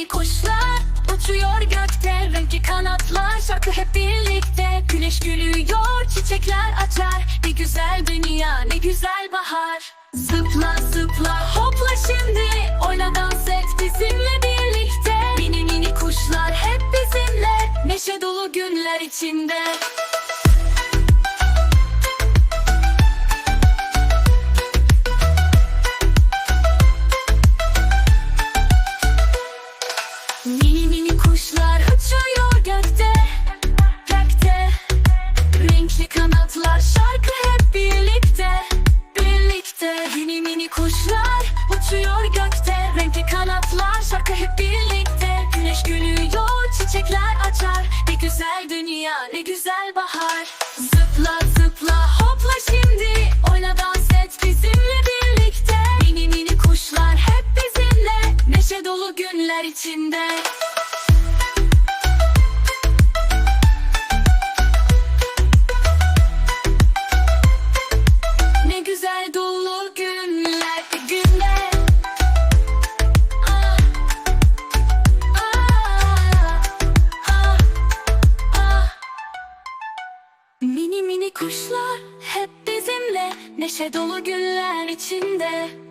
Hani kuşlar uçuyor gökte Renkli kanatlar şarkı hep birlikte. Güneş gülüyor çiçekler açar. Ne güzel dünya ne güzel bahar. Zıpla zıpla hopla şimdi. Oyna dans et bizimle birlikte. Mini mini kuşlar hep bizimle. Neşe dolu günler içinde. Mini mini kuşlar uçuyor gökte Gökte. Renkli kanatlar şarkı hep birlikte Birlikte. Mini mini kuşlar uçuyor gökte Renkli kanatlar şarkı hep birlikte. Güneş gülüyor çiçekler açar. Ne güzel dünya ne güzel bahar Günler içinde Ne güzel dolu günler, günler. Mini mini kuşlar hep bizimle Neşe dolu günler içinde